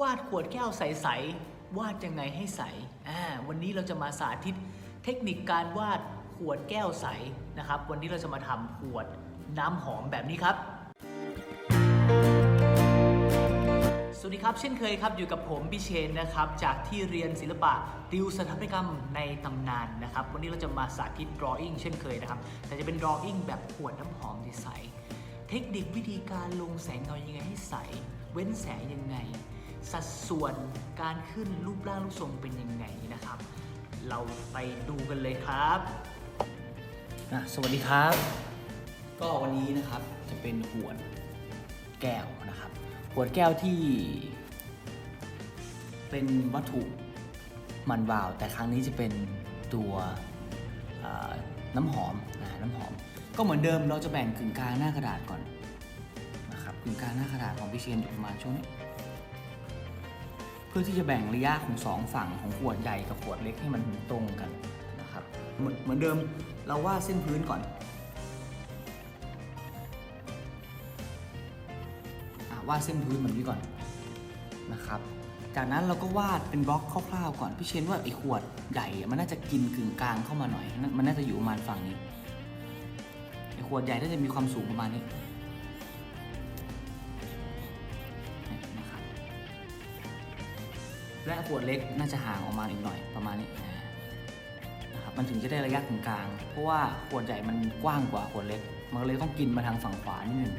วาดขวดแก้วใสๆวาดยังไงให้ใสอ่าวันนี้เราจะมาสาธิตเทคนิคการวาดขวดแก้วใสนะครับ วันนี้เราจะมาทำขวดน้ำหอมแบบนี้ครับ สวัสดีครับ เช่นเคยครับอยู่กับผมพิเชนนะครับ จากที่เรียนศิลปะติวสถาปัตยกรรมในตำนานนะครับ วันนี้เราจะมาสาธิต drawing เช่นเคยนะครับ แต่จะเป็น drawing แบบขวดน้ำหอมใสเทคนิควิธีการลงแสงเงายังไงให้ใส เว้นแสงยังไง สัดส่วนการขึ้นรูปร่างรูปทรงเป็นยังไงนะครับ เราไปดูกันเลยครับอะสวัสดีครับ ก็วันนี้นะครับจะเป็นขวดแก้วนะครับขวดแก้วที่ เป็นวัตถุมันวาว แต่ครั้งนี้จะเป็นตัวน้ำหอมนะน้ำหอม ก็เหมือนเดิมเราจะแบ่งกึ่งกลางหน้ากระดาษก่อนนะครับกึ่งกลางหน้ากระดาษของพี่เชนอยู่ประมาณช่วงนี้ พื่อที่จะแบ่งระยะของสองฝั่งของขวดใหญ่กับขวดเล็กให้มันตรงกันนะครับเหมือนเดิมเราวาดเส้นพื้นก่อนอวาดเส้นพื้นแบบนี้ก่อนนะครับ จากนั้นเราก็วาดเป็นบล็อกคร่าวๆก่อนพี่เชนว่าไอ้ขวดใหญ่มันน่าจะกินกึ่งกลางเข้ามาหน่อย มันน่าจะอยู่ประมาณฝั่งนี้ไอ้ขวดใหญ่น่าจะมีความสูงประมาณนี้ และขวดเล็กน่าจะห่างออกมาอีกหน่อยประมาณนี้นะครับมันถึงจะได้ระยะกึ่งกลาง เพราะว่าขวดใหญ่มันกว้างกว่าขวดเล็ก มันก็เลยต้องกินมาทางฝั่งขวานิดนึง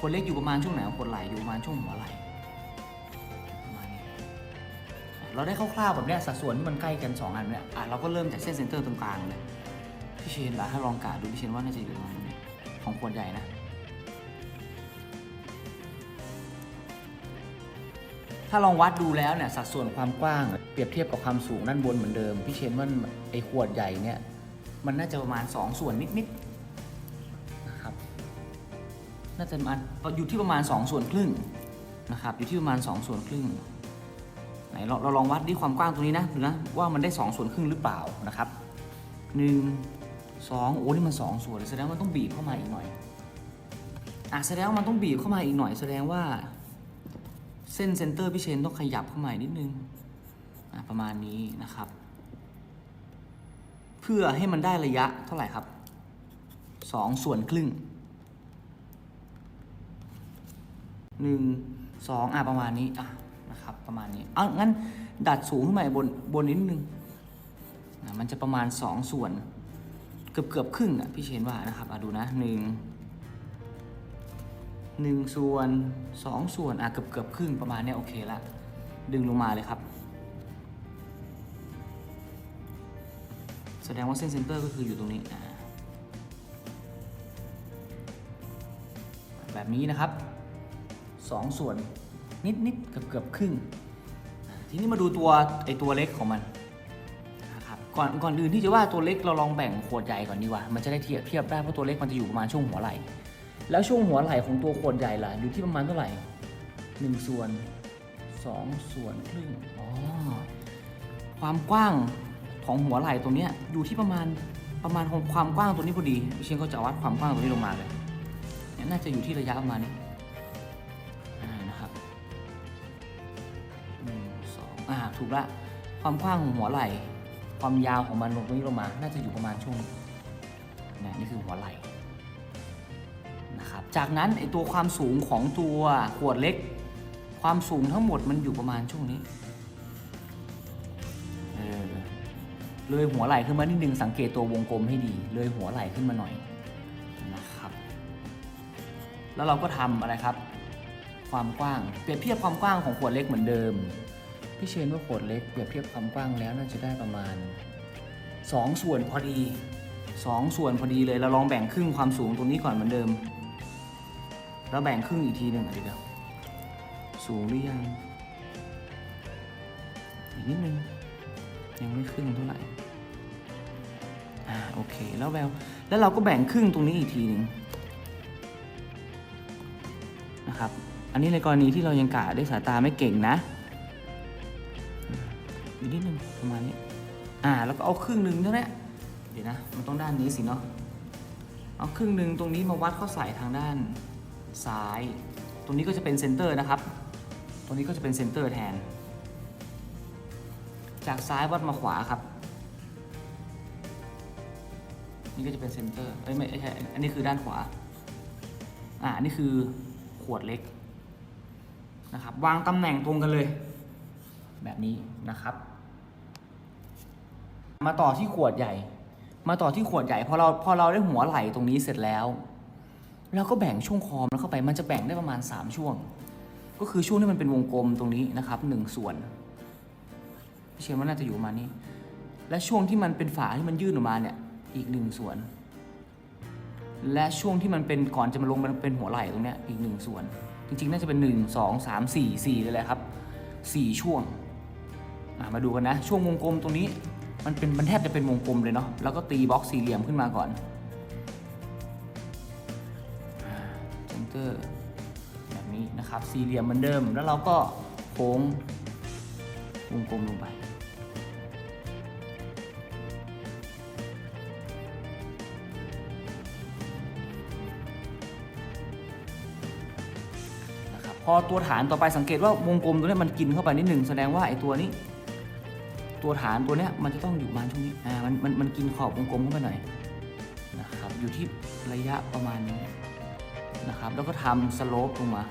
คนเล็กอยู่ประมาณช่วงไหนคนไหลอยู่ประมาณช่วงหัวไหลมาณนี้เราได้คร่าวๆแบบนี้สัดส่วนที่มันใกล้กันสองอันเนี่ยอะเราก็เริ่มจากเส้นเซนเตอร์ตรงกลางเลยพี่เชนล่ะถ้าลองกะดูพี่เชนว่าน่าจะอยู่ประมาณนี้ของคนใหญ่นะ ถ้าลองวัดดูแล้วเนี่ยสัดส่วนความกว้างเปรียบเทียบกับความสูงด้านบนเหมือนเดิมพี่เชนว่าไอ้ขวดใหญ่เนี่ยมันน่าจะประมาณ 2 ส่วนนิดๆนะครับน่าจะประมาณอยู่ที่ประมาณ 2 ส่วนครึ่งนะครับอยู่ที่ประมาณ 2 ส่วนครึ่งไหนเราเราลองวัดที่ความกว้างตรงนี้นะดูนะว่ามันได้ 2 ส่วนครึ่งหรือเปล่านะครับ 1 2โอ้นี่มัน 2 ส่วนแสดงว่ามันต้องบีบเข้ามาอีกหน่อยอะแสดงว่ามันต้องบีบเข้ามาอีกหน่อย แสดงว่า เส้นเซนเตอร์พี่เชนต้องขยับเข้ามาอีกนิดนึงอะประมาณนี้นะครับ เพื่อให้มันได้ระยะเท่าไหร่ครับ2ส่วนครึ่งหนึ่งสองอะประมาณนี้อะนะครับประมาณนี้เอางั้นดัดสูงขึ้นมาบนบนนิดนึงนะมันจะประมาณ2ส่วน เกือบเกือบครึ่งอะพี่เชนว่านะครับอะดูนะหนึ่ง หนึ่งส่วนสองส่วนอะเกือบเกือบครึ่งประมาณเนี้ยโอเคละดึงลงมาเลยครับ แสดงว่าเส้นเซนเตอร์ก็คืออยู่ตรงนี้ แบบนี้นะครับสองส่วนนิดนิดเกือบเกือบครึ่ง ทีนี้มาดูตัวไอตัวเล็กของมันนะครับก่อนก่อนอื่นที่จะว่าตัวเล็กเราลองแบ่งขวดใหญ่ก่อนดีกว่า มันจะได้เทียบเทียบได้เพราะตัวเล็กมันจะอยู่ประมาณช่วงหัวไหล่ แล้วช่วงหัวไหล่ของตัวขวดใหญ่ล่ะ อยู่ที่ประมาณเท่าไหร่หนึ่งส่วนสองส่วนครึ่งอ๋อความกว้างของหัวไหล่ตรงนี้อยู่ที่ประมาณประมาณของความกว้างตัวนี้พอดีพี่เชนก็จะวัดความกว้างตัวนี้ลงมาเลยนี่น่าจะอยู่ที่ระยะประมาณนี้อ่นะครับหนึ่งสองอ่าถูกละความกว้างของหัวไหล่ ความยาวของมันลงตรงนี้ลงมา น่าจะอยู่ประมาณช่วงนี้นะนี่คือหัวไหล่ จากนั้นไอตัวความสูงของตัวขวดเล็ก ความสูงทั้งหมดมันอยู่ประมาณช่วงนี้เออเลยหัวไหล่ขึ้นมานิดนึงสังเกตตัววงกลมให้ดี เลยหัวไหล่ขึ้นมาหน่อยนะครับ แล้วเราก็ทำอะไรครับ ความกว้างเปรียบเทียบความกว้างของขวดเล็กเหมือนเดิมพี่เชนว่าขวดเล็กเปรียบเทียบความกว้างแล้วน่าจะได้ประมาณ 2 ส่วนพอดี 2 ส่วนพอดีเลยเราลองแบ่งครึ่งความสูงตรงนี้ก่อนเหมือนเดิม แล้วแบ่งครึ่งอีกทีหนึ่งอะเดี๋ยวสูงหรือยัง อีกนิดนึง ยังไม่ครึ่งเท่าไหร่ อ่าโอเคแล้วแววแล้วเราก็แบ่งครึ่งตรงนี้อีกทีหนึ่งนะครับ อันนี้ในกรณีที่เรายังกะด้วยสายตาไม่เก่งนะอีกนิดนึงประมาณนี้ อ่าแล้วก็เอาครึ่งหนึ่งเท่านี้เดี๋ยวนะ มันต้องด้านนี้สิเนาะ เอาครึ่งหนึ่งตรงนี้มาวัดเข้าใส่ทางด้าน ซ้าย ตรงนี้ก็จะเป็นเซนเตอร์นะครับ ตรงนี้ก็จะเป็นเซนเตอร์แทน จากซ้ายวัดมาขวาครับ นี่ก็จะเป็นเซนเตอร์เอ้ยไม่ไม่ใช่ อันนี้คือด้านขวา อ่านนี้คือขวดเล็กนะครับ วางตำแหน่งตรงกันเลย แบบนี้นะครับ มาต่อที่ขวดใหญ่ มาต่อที่ขวดใหญ่พอเราพอเราได้หัวไหล่ตรงนี้เสร็จแล้ว เราก็แบ่งช่วงคอมันเข้าไปมันจะแบ่งได้ประมาณ 3 ช่วง ก็คือช่วงที่มันเป็นวงกลมตรงนี้นะครับหนึ่งส่วนพี่เชื่อว่าน่าจะอยู่มานี้ และช่วงที่มันเป็นฝาที่มันยื่นออกมาเนี่ยอีกหนึ่งส่วน และช่วงที่มันเป็นก่อนจะมาลงมันเป็นหัวไหล่ตรงเนี้ยอีกหนึ่งส่วน จริง ๆ น่าจะเป็น 1 2 3 4 4เลยแหละครับ 4 ช่วงมาดูกันนะ ช่วงวงกลมตรงนี้ มันเป็นมันแทบจะเป็นวงกลมเลยเนาะแล้วก็ตีบล็อกสี่เหลี่ยมขึ้นมาก่อน เตอร์แบบนี้นะครับ สี่เหลี่ยมเหมือนเดิม แล้วเราก็โค้งวงกลมลงไปนะครับพอตัวฐานต่อไปสังเกตว่าวงกลมตัวนี้มันกินเข้าไปนิดหนึ่งแสดงว่าไอ้ตัวนี้ ตัวฐานตัวนี้มันจะต้องอยู่ประมาณช่วงนี้อ่ามันมันมันกินขอบวงกลมเข้าไปหน่อยนะครับอยู่ที่ระยะประมาณนี้ นะครับ แล้วก็ทำสโลปลงมา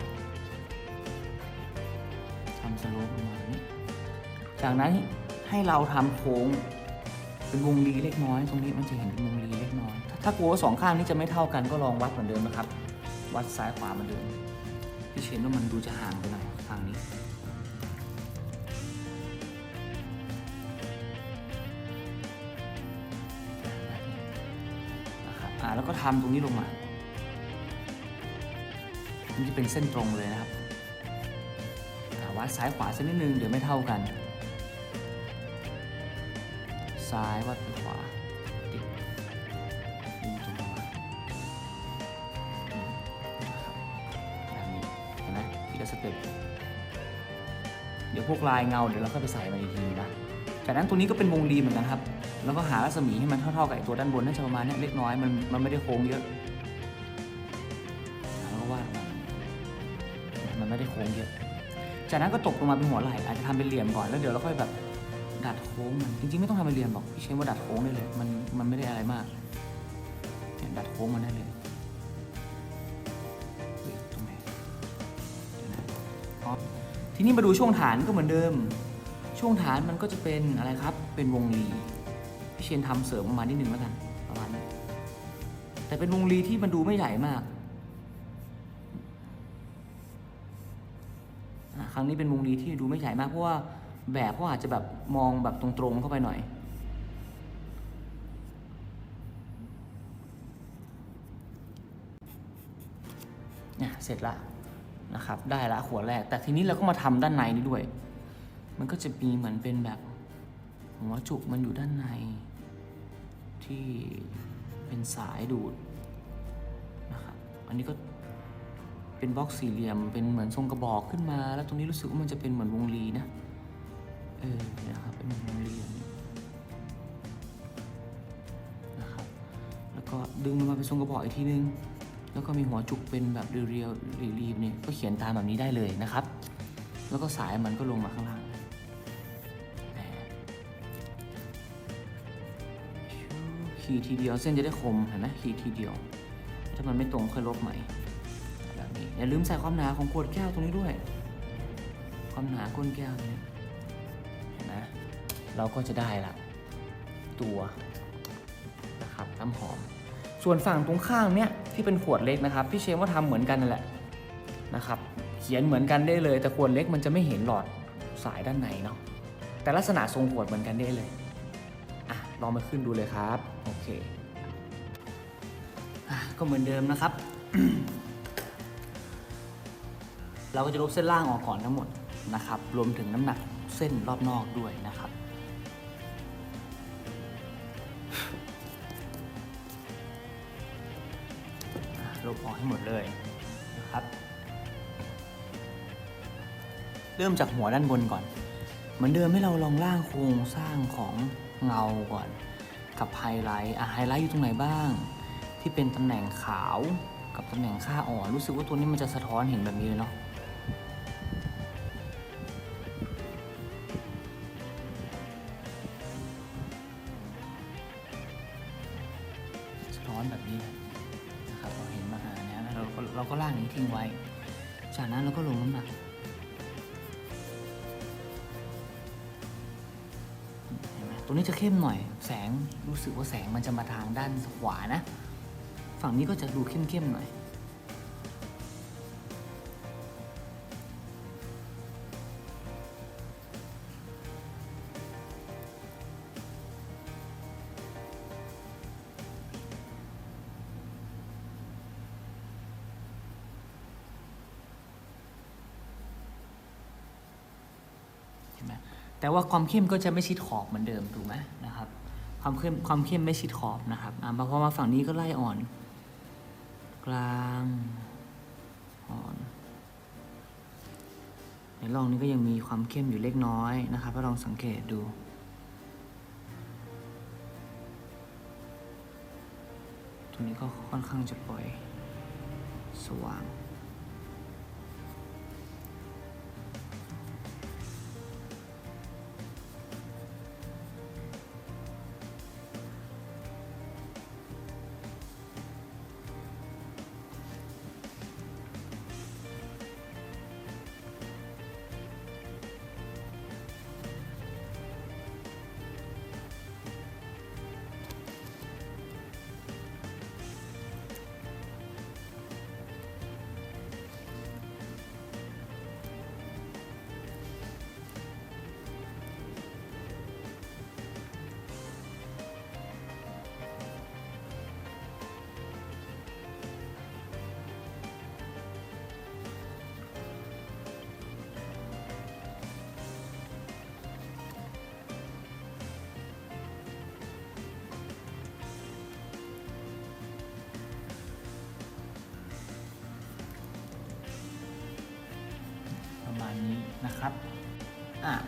ทำสโลปลงมานี้จากนั้นให้เราทำโค้งเป็นวงรีเล็กน้อย ตรงนี้มันจะเห็นเป็นวงรีเล็กน้อย ถ้ากลัวว่าสองข้างนี้จะไม่เท่ากันก็ลองวัดเหมือนเดิมนะครับ วัดซ้ายขวาเหมือนเดิมพี่เชนว่ามันดูจะห่างไปหน่อยทางนี้แล้วก็ทำตรงนี้ลงมา นจะเป็นเส้นตรงเลยนะครับวัดซ้ายขวาสักนิดนึงเดี๋ยวไม่เท่ากัน ซ้ายวัดไปขวาติดดึงตรงมาอืมนะครับแบบนี้เห็นไหมทีละสเต็ปเดี๋ยวพวกลายเงาเดี๋ยวเราเข้าไปใส่มาอีกทีนะจากนั้นตัวนี้ก็เป็นวงรีเหมือนกันครับ แล้วก็หารัศมีให้มันเท่าๆกับไอตัวด้านบนน่าจะประมาณเนี้ยเล็กน้อยมันมันไม่ได้โค้งเยอะ มันไม่ได้โค้งเยอะ จากนั้นก็ตกลงมาเป็นหัวไหล่อาจจะทำเป็นเหลี่ยมก่อนแล้วเดี๋ยวเราค่อยแบบดัดโค้งมันจริงๆไม่ต้องทำเป็นเหลี่ยมหรอกพี่เชนว่าดัดโค้งได้เลย มันมันไม่ได้อะไรมากเนี่ยดัดโค้งมันได้เลยตรงไหนทีนี้มาดูช่วงฐานก็เหมือนเดิม ช่วงฐานมันก็จะเป็นอะไรครับ เป็นวงรีพี่เชนทำเสริมประมาณนิดนึงแล้วกันประมาณนี้แต่เป็นวงรีที่มันดูไม่ใหญ่มาก ครั้งนี้เป็นวงรีที่ดูไม่ใหญ่มากเพราะว่าแบบเขาอาจจะแบบมองแบบตรงๆเข้าไปหน่อย เนี่ยเสร็จละนะครับ ได้ละขวดแรก แต่ทีนี้เราก็มาทำด้านในนี้ด้วย มันก็จะมีเหมือนเป็นแบบหัวจุกมันอยู่ด้านใน ที่เป็นสายดูดนะครับ อันนี้ก็ เป็นบล็อกสี่เหลี่ยม เป็นเหมือนทรงกระบอกขึ้นมา แล้วตรงนี้รู้สึกว่ามันจะเป็นเหมือนวงรีนะ เออ นะครับ เป็นเหมือนวงรีนะครับ แล้วก็ดึงลงมาเป็นทรงกระบอกอีกทีนึง แล้วก็มีหัวจุกเป็นแบบเรียวๆรีบๆนี่ก็เขียนตามแบบนี้ได้เลยนะครับ แล้วก็สายมันก็ลงมาข้างล่างขีดทีเดียวเส้นจะได้คมเห็นไหมขีดทีเดียว ถ้ามันไม่ตรงค่อยลบใหม่ อย่าลืมใส่ความหนาของขวดแก้วตรงนี้ด้วย ความหนาก้นแก้วตรงนี้เห็นไหมเราก็จะได้ละตัวนะครับน้ำหอม ส่วนฝั่งตรงข้างเนี้ยที่เป็นขวดเล็กนะครับ พี่เชมว่าทำเหมือนกันนั่นแหละนะครับ เขียนเหมือนกันได้เลย แต่ขวดเล็กมันจะไม่เห็นหลอดสายด้านในเนาะแต่ลักษณะทรงขวดเหมือนกันได้เลยอะลองมาขึ้นดูเลยครับโอเคอก็เหมือนเดิมนะครับ เราก็จะลบเส้นล่างออกก่อนทั้งหมดนะครับ รวมถึงน้ำหนักเส้นรอบนอกด้วยนะครับ ลบออกให้หมดเลยนะครับ เริ่มจากหัวด้านบนก่อน เหมือนเดิมให้เราลองร่างโครงสร้างของเงาก่อน กับไฮไลท์อะไฮไลท์อยู่ตรงไหนบ้าง ที่เป็นตำแหน่งขาวกับตำแหน่งค่าอ่อน รู้สึกว่าตัวนี้มันจะสะท้อนเห็นแบบนี้เลยเนาะ ทิ้งไว้ จากนั้นเราก็ลงน้ำหนัก เห็นไหมตัวนี้จะเข้มหน่อย แสงรู้สึกว่าแสงมันจะมาทางด้านขวานะ ฝั่งนี้ก็จะดูเข้มๆหน่อย ว่าความเข้มก็จะไม่ชิดขอบเหมือนเดิมถูกไหมนะครับ ความเข้มความเข้มไม่ชิดขอบนะครับอ่าพอมาฝั่งนี้ก็ไล่อ่อน กลางอ่อนในร่องนี้ก็ยังมีความเข้มอยู่เล็กน้อยนะครับก็ลองสังเกตดูตรงนี้ก็ค่อนข้างจะปล่อยสว่าง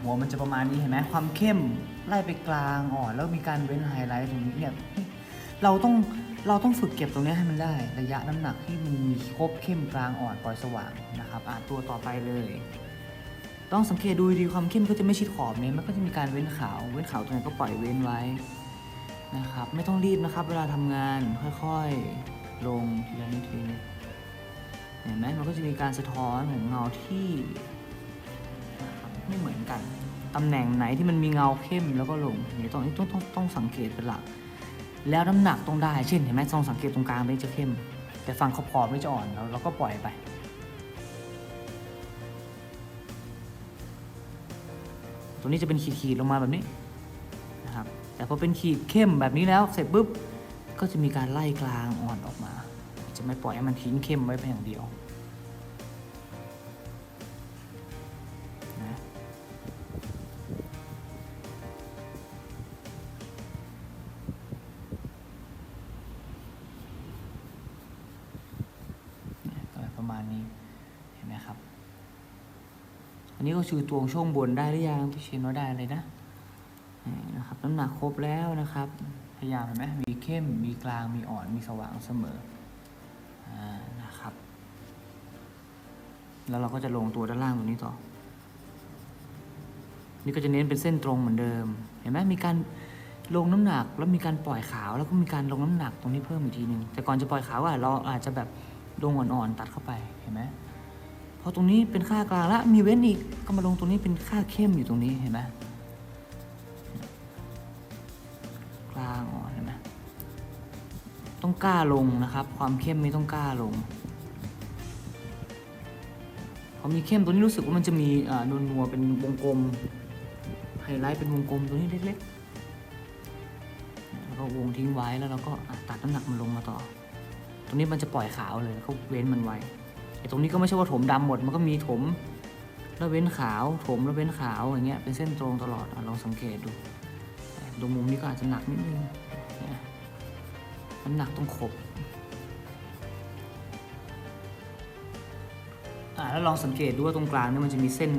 หัวมันจะประมาณนี้เห็นไหมความเข้มไล่ไปกลางอ่อนแล้วมีการเว้นไฮไลท์ตรงนี้เนี่ยเราต้องเราต้องฝึกเก็บตรงนี้ให้มันได้ ระยะน้ำหนักที่มันมีครบเข้มกลางอ่อนปล่อยสว่างนะครับอะตัวต่อไปเลย ต้องสังเกตดูดีความเข้มก็จะไม่ชิดขอบเนี่ยมันก็จะมีการเว้นขาวเว้นขาวตรงไหนก็ปล่อยเว้นไว้นะครับไม่ต้องรีบนะครับ เวลาทำงานค่อยๆลงทีละนิดทีเห็นไหมมันก็จะมีการสะท้อนของเงาที่ ไม่เหมือนกัน ตำแหน่งไหนที่มันมีเงาเข้มแล้วก็ลงนี่ต้องต้องต้องต้องสังเกตเป็นหลัก แล้วน้ำหนักต้องได้ เช่นเห็นไหมต้องสังเกตตรงกลางนี่จะเข้ม แต่ฝั่งขอบขอบนี่จะอ่อนเราเราก็ปล่อยไปตัวนี้จะเป็นขีดๆลงมาแบบนี้นะครับ แต่พอเป็นขีดเข้มแบบนี้แล้วเสร็จปุ๊บก็จะมีการไล่กลางอ่อนออกมา จะไม่ปล่อยให้มันทิ้งเข้มไว้เพียงเดียว อันนี้อตวงช่วงบนได้หรือยังพี่เชนว่าได้เลยนะนะครับน้ำหนักครบแล้วนะครับ พยายามเห็นไหมมีเข้มมีกลางมีอ่อนมีสว่างเสมออนะครับ แล้วเราก็จะลงตัวด้านล่างตรงนี้ต่อ นี่ก็จะเน้นเป็นเส้นตรงเหมือนเดิม เห็นไหมมีการลงน้ำหนักแล้วมีการปล่อยขาวแล้วก็มีการลงน้ำหนักตรงนี้เพิ่มอีกทีหนึ่งแต่ก่อนจะปล่อยขาวอะเราอาจจะแบบลงอ่อนๆตัดเข้าไปเห็นไหม พอตรงนี้เป็นค่ากลางแล้วมีเว้นอีกก็มาลงตรงนี้เป็นค่าเข้มอยู่ตรงนี้เห็นไหมกลางอ่อนเห็นไหมต้องกล้าลงนะครับ ความเข้มไม่ต้องกล้าลงพอมีเข้มตัวนี้รู้สึกว่ามันจะมีนวลนัวเป็นวงกลมไฮไลท์เป็นวงกลมตัวนี้เล็กๆแล้วก็วงทิ้งไว้แล้วเราก็ตัดน้ำหนักมันลงมาต่อ ตรงนี้มันจะปล่อยขาวเลยเขาเว้นมันไว้ ตรงนี้ก็ไม่ใช่ว่าถมดำหมด มันก็มีถมแล้วเว้นขาว ถมแล้วเว้นขาวอย่างเงี้ย เป็นเส้นตรงตลอดอลองสังเกตดู ตรงมุมนี้ก็อาจจะหนักนิดนึงเนี่ยน้ำหนักต้องครบอ่าแล้วลองสังเกตดูว่าตรงกลางเนี่ยมันจะมีเส้น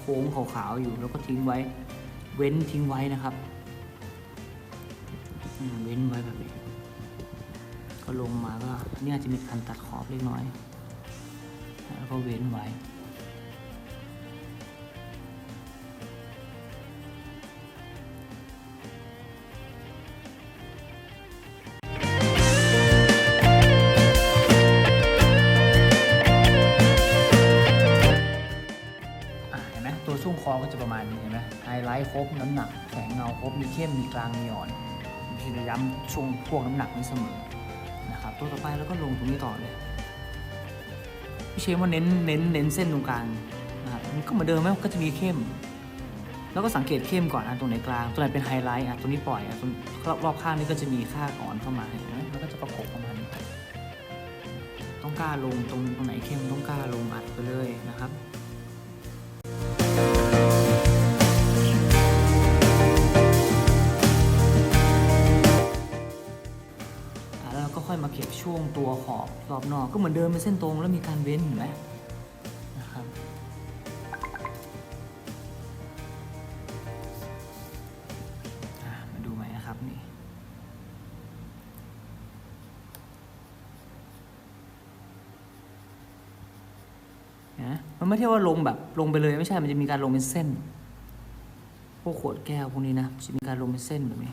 โค้งขาวๆอยู่ แล้วก็ทิ้งไว้ เว้นทิ้งไว้นะครับเว้นไว้แบบนี้ ก็ลงมาก็เนี่ยอาจจะมีการตัดขอบเล็กน้อย แล้วก็เว้นไว้ เห็นไหมตัวช่วงคอก็จะประมาณนี้เห็นไหมไฮไลท์ครบน้ำหนักแข็งเงาครบมีเข้มมีกลางมีอ่อนพี่จะย้ำช่วงพวกน้ำหนักนี้เสมอนะครับตัวต่อไปแล้วก็ลงตรงนี้ต่อเลย พี่เชฟว่าเน้นเน้นเน้นเส้นตรงกลางนะครับมันก็เหมือนเดิมไหมก็จะมีเข้ม แล้วก็สังเกตเข้มก่อนอะตรงไหนกลางตรงไหนเป็นไฮไลท์อะตรงนี้ปล่อยอะตรงรอบรอบข้างนี้ก็จะมีค่าอ่อนเข้ามาเห็นไหมแล้วก็จะประกบประมาณนี้ต้องกล้าลงตรงตรงไหนเข้มต้องกล้าลงอัดไปเลยนะครับ อบรอบนอกก็เหมือนเดิมเป็นเส้นตรงแล้วมีการเว้นเห็นไหมนะครับมาดูไหมนะครับนี่นะมันไม่ใช่ว่าลงแบบลงไปเลยไม่ใช่มันจะมีการลงเป็นเส้นพวกขวดแก้วพวกนี้นะจะมีการลงเป็นเส้นแบบนี้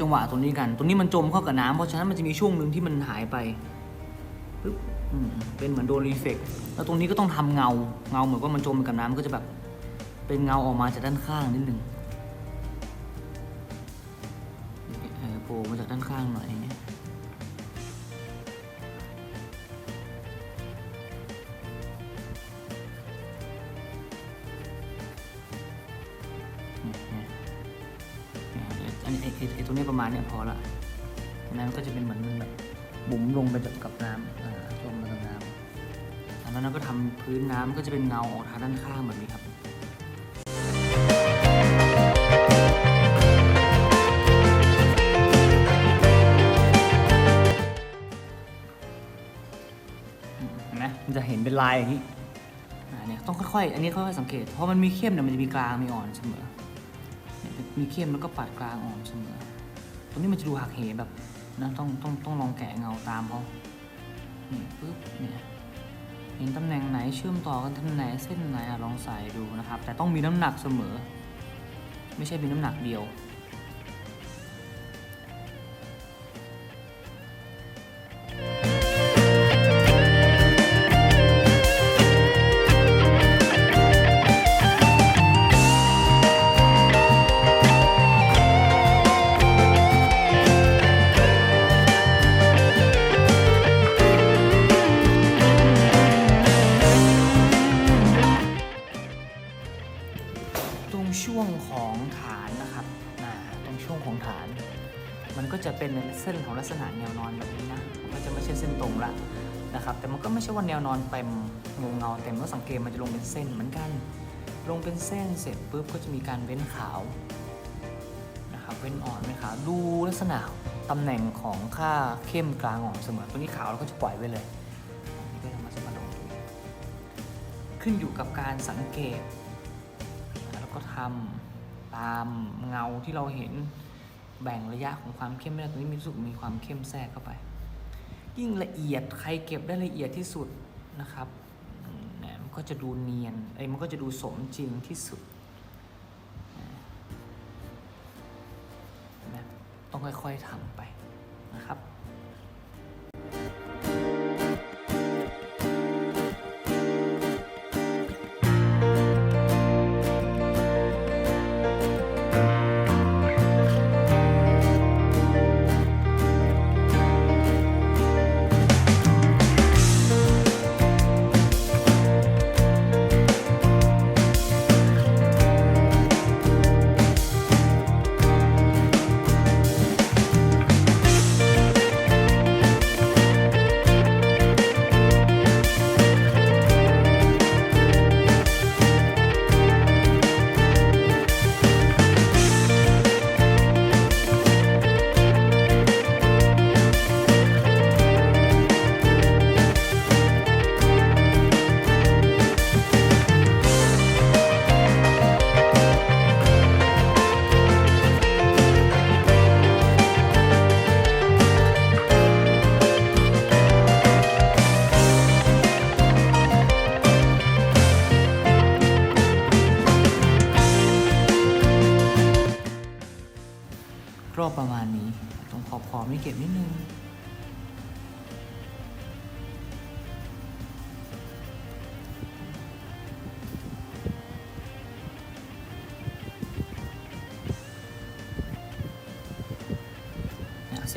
จังหวะตรงนี้กัน ตรงนี้มันจมเข้ากับน้ำเพราะฉะนั้นมันจะมีช่วงหนึ่งที่มันหายไปปึ๊บเป็นเหมือนโดนรีเฟกแล้วตรงนี้ก็ต้องทำเงา เงาเหมือนว่ามันจมกับน้ำก็จะแบบ เป็นเงาออกมาจากด้านข้างนิดนึงโผล่มาจากด้านข้างหน่อยอย่างเงี้ยเนี่ยเนี่ยเนี่ย อันนี้ไอ้ไอ้ไอ้ตรงนี้ประมาณเนี้ยพอละน้ำก็จะเป็นเหมือนแบบบุ๋มลงไปกับน้ำอ่าจมไปกับน้ำอันนั้นเราก็ทำพื้นน้ำก็จะเป็นเงาออกทางด้านข้างแบบนี้ครับ เห็นไหมมันจะเห็นเป็นลายอย่างนี้ อ่าเนี่ยต้องค่อยๆ อันนี้ค่อยๆสังเกต เพราะมันมีเข้มเนี่ยมันจะมีกลางมีอ่อนเสมอเนี่ย มีเข้มแล้วก็ปัดกลางอ่อนเสมอตรงนี้มันจะดูหักเหแบบนะต้องต้องต้องลองแกะเงาตามเขานี่ปึ๊บเนี่ยเห็นตำแหน่งไหนเชื่อมต่อกันตำแหน่งเส้นไหนอะลองใส่ดูนะครับ แต่ต้องมีน้ำหนักเสมอ ไม่ใช่มีน้ำหนักเดียว ลงเป็นเส้นเสร็จปุ๊บก็จะมีการเว้นขาวนะครับเว้นอ่อนเว้นขาวดูลักษณะตำแหน่งของค่าเข้มกลางอ่อนเสมอตัวนี้ขาวเราก็จะปล่อยไว้เลยนนี้ก็จะมาจะมาลงตรงนี้ขึ้นอยู่กับการสังเกต แล้วก็ทำตามเงาที่เราเห็นแบ่งระยะของความเข้มไม่ได้ตรงนี้มีสึกมีความเข้มแทรกเข้าไป ยิ่งละเอียดใครเก็บได้ละเอียดที่สุดนะครับ ก็จะดูเนียนไอ้ยมันก็จะดูสมจริงที่สุดนะต้องค่อยๆทำไป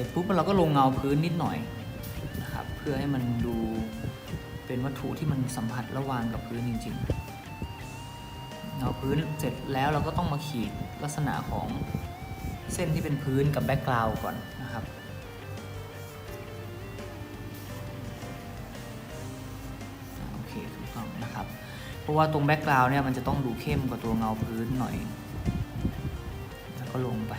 ร็จปุ๊บเราก็ลงเงาพื้นนิดหน่อยนะครับเพื่อให้มันดูเป็นวัตถุที่มันสัมผัสระหว่างกับพื้นจริงๆเงาพื้นเสร็จแล้วเราก็ต้องมาขีดลักษณะของเส้นที่เป็นพื้นกับแบ็กกราวก่อนนะครับโอเคถูกต้องนะครับ เพราะว่าตรงแบ็กกราวเนี่ยมันจะต้องดูเข้มกว่าตัวเงาพื้นหน่อย แล้วก็ลงไป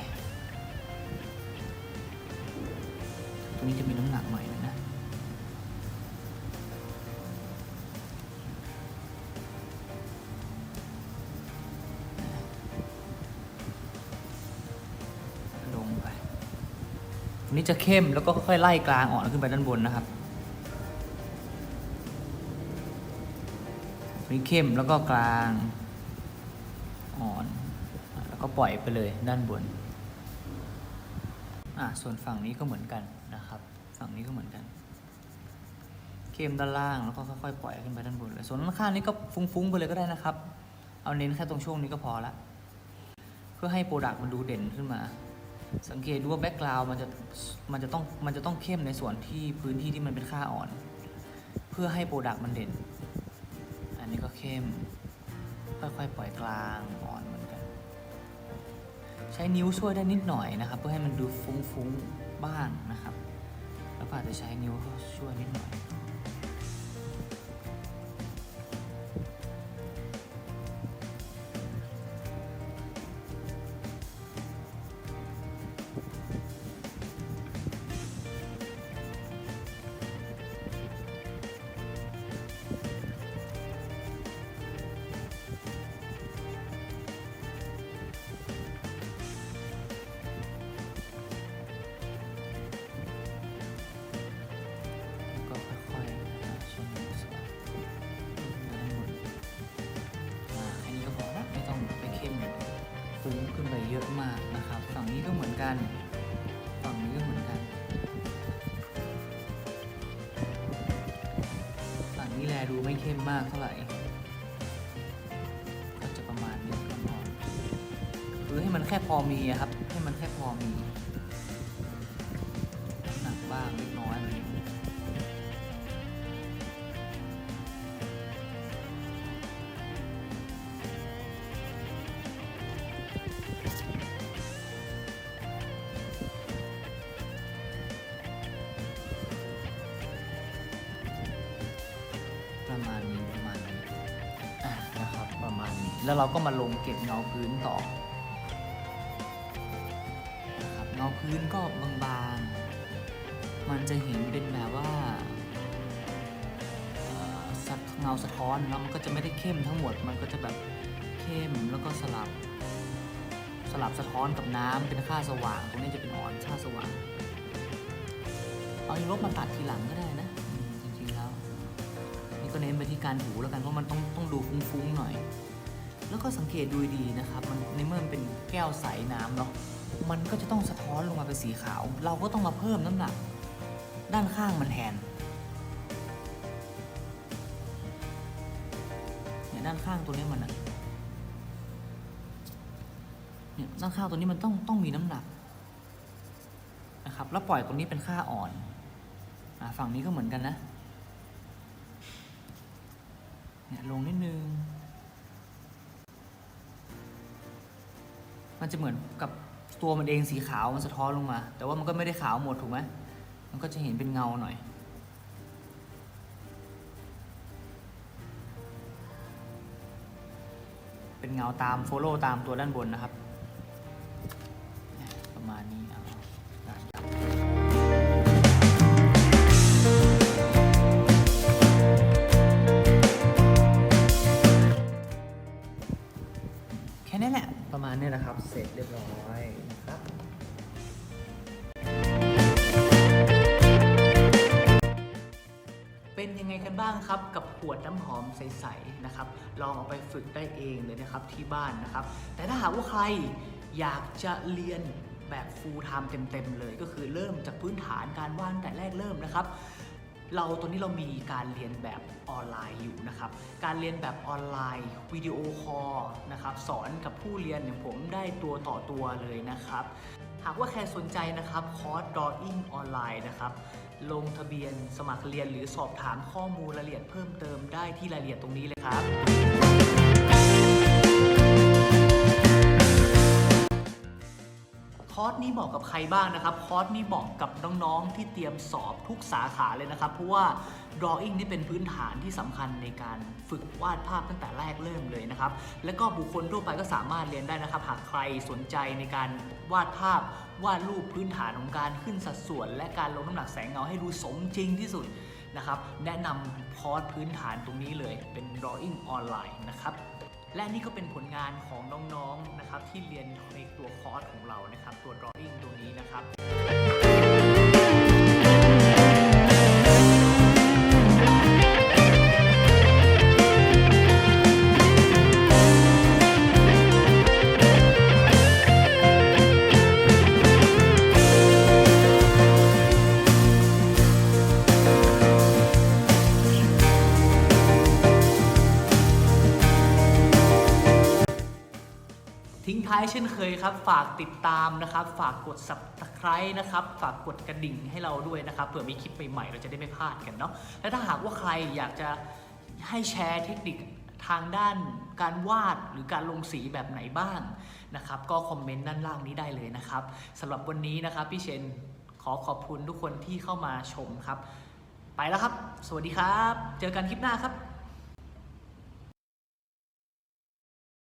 ตรงนี้จะเข้มแล้วก็ค่อยๆไล่กลางอ่อนขึ้นไปด้านบนนะครับตรงนี้เข้มแล้วก็กลางอ่อน แล้วก็ปล่อยไปเลยด้านบนอะส่วนฝั่งนี้ก็เหมือนกันนะครับ ฝั่งนี้ก็เหมือนกัน เข้มด้านล่างแล้วก็ค่อยๆปล่อยขึ้นไปด้านบนเลยส่วนข้างนี้ก็ฟุ้งๆไปเลยก็ได้นะครับ เอาเน้นแค่ตรงช่วงนี้ก็พอละเพื่อให้โปรดักต์มันดูเด่นขึ้นมา สังเกตดูว่าแบ็กกราวมันจะมันจะต้องมันจะต้องเข้มในส่วนที่พื้นที่ที่มันเป็นค่าอ่อน เพื่อให้โปรดักต์มันเด่น อันนี้ก็เข้ม ค่อยๆปล่อยกลางอ่อนเหมือนกัน ใช้นิ้วช่วยได้นิดหน่อยนะครับ เพื่อให้มันดูฟุ้งๆบ้างนะครับ แล้วก็อาจจะใช้นิ้วช่วยนิดหน่อย แค่พอมีครับ ให้มันแค่พอมีหนักบ้างเล็กน้อยอะไรอย่างเงี้ยประมาณนี้ประมาณนี้อะนะครับประมาณนี้ แล้วเราก็มาลงเก็บเงาพื้นต่อ ท้อนแล้วมันก็จะไม่ได้เข้มทั้งหมด มันก็จะแบบเข้มแล้วก็สลับ สลับสะท้อนกับน้ำเป็นค่าสว่าง ตรงนี้จะเป็นอ่อนค่าสว่าง เอาอีลบมาตัดทีหลังก็ได้นะ จริงๆแล้ว นี่ก็เน้นไปที่การถูแล้วกันเพราะมันต้องต้องดูฟุ้งๆหน่อย แล้วก็สังเกตดูดีนะครับ มันในเมื่อมันเป็นแก้วใสน้ำเนาะมันก็จะต้องสะท้อนลงมาเป็นสีขาว เราก็ต้องมาเพิ่มน้ำหนักด้านข้างมันแทน ข้างตัวนี้มันอะเนี่ยด้านข้างตัวนี้มันต้องต้องมีน้ำหนักนะครับ แล้วปล่อยตรงนี้เป็นค่าอ่อนอฝั่งนี้ก็เหมือนกันนะเนี่ยลงนิดนึง มันจะเหมือนกับตัวมันเองสีขาวมันสะท้อนลงมา แต่ว่ามันก็ไม่ได้ขาวหมดถูกไหมมันก็จะเห็นเป็นเงาหน่อย เป็นเงาตามโฟโล่ตามตัวด้านบนนะครับ ประมาณนี้เอาด้ครับแค่นี้แหละ ประมาณนี้นะครับ เสร็จเรียบร้อย บ้างครับกับขวดน้ำหอมใสๆนะครับลองเอาไปฝึกได้เองเลยนะครับที่บ้านนะครับ แต่ถ้าหากว่าใครอยากจะเรียนแบบ full time เต็มๆเลย ก็คือเริ่มจากพื้นฐานการวาดแต่แรกเริ่มนะครับ เราตอนนี้เรามีการเรียนแบบออนไลน์อยู่นะครับ การเรียนแบบออนไลน์วิดีโอคอลนะครับสอนกับผู้เรียนเนี่ยผมได้ตัวต่อตัวเลยนะครับ หากว่าใครสนใจนะครับคอร์ส Drawing ออนไลน์นะครับลงทะเบียนสมัครเรียนหรือสอบถามข้อมูลรายละเอียดเพิ่มเติมได้ที่รายละเอียดตรงนี้เลยครับ คอร์สนี้เหมาะกับใครบ้างนะครับ คอร์สนี้เหมาะกับน้องๆที่เตรียมสอบทุกสาขาเลยนะครับ เพราะว่า drawing นี่เป็นพื้นฐานที่สำคัญในการฝึกวาดภาพตั้งแต่แรกเริ่มเลยนะครับ แล้วก็บุคคลทั่วไปก็สามารถเรียนได้นะครับ หากใครสนใจในการวาดภาพวาดรูปพื้นฐานของการขึ้นสัดส่วน และการลงน้ำหนักแสงเงาให้ดูสมจริงที่สุดนะครับ แนะนำคอร์สพื้นฐานตรงนี้เลยเป็น drawing ออนไลน์นะครับ และนี่ก็เป็นผลงานของน้องๆนะครับที่เรียนในตัวคอร์สของเรานะครับ ตัว drawing ตัวนี้นะครับ นเคยครับฝากติดตามนะครับ ฝากกด subscribe นะครับ ฝากกดกระดิ่งให้เราด้วยนะครับเผื่อมีคลิปใหม่ๆ เราจะได้ไม่พลาดกันเนาะและถ้าหากว่าใครอยากจะให้แชร์เทคนิคทางด้านการวาดหรือการลงสีแบบไหนบ้างนะครับ ก็คอมเมนต์ด้านล่างนี้ได้เลยนะครับสำหรับวันนี้นะครับพี่เชนขอขอบคุณทุกคนที่เข้ามาชมครับ ไปแล้วครับ สวัสดีครับ เจอกันคลิปหน้าครับ